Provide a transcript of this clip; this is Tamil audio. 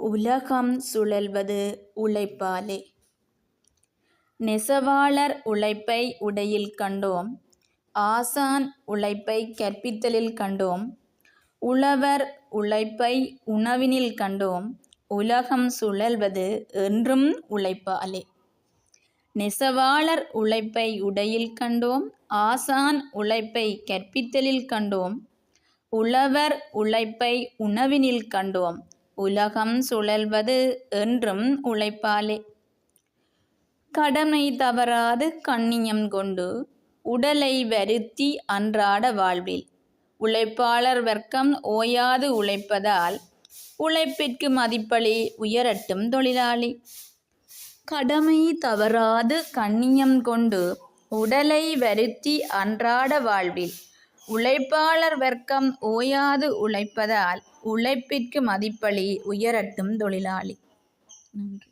உலகம் சுழல்வது உழைப்பாலே. நெசவாளர் உழைப்பை உடையில் கண்டோம். ஆசான் உழைப்பை கற்பித்தலில் கண்டோம். உழவர் உழைப்பை உணவினில் கண்டோம். உலகம் சுழல்வது என்றும் உழைப்பாலே. நெசவாளர் உழைப்பை உடையில் கண்டோம். ஆசான் உழைப்பை கற்பித்தலில் கண்டோம். உழவர் உழைப்பை உணவினில் கண்டோம். உலகம் சுழல்வது என்றும் உழைப்பாலே கடமை தவறாது கண்ணியம் கொண்டு உடலை வருத்தி அன்றாட வாழ்வில். உழைப்பாளர் வர்க்கம் ஓயாது உழைப்பதால் உழைப்பிற்கு மதிப்பளி உயரட்டும் தொழிலாளி. கடமை தவறாது கண்ணியம் கொண்டு உடலை வருத்தி அன்றாட வாழ்வில் உழைப்பாளர் வர்க்கம் ஓயாது உழைப்பதால் உழைப்பிற்கு மதிப்பளி உயரட்டும் தொழிலாளி. நன்றி.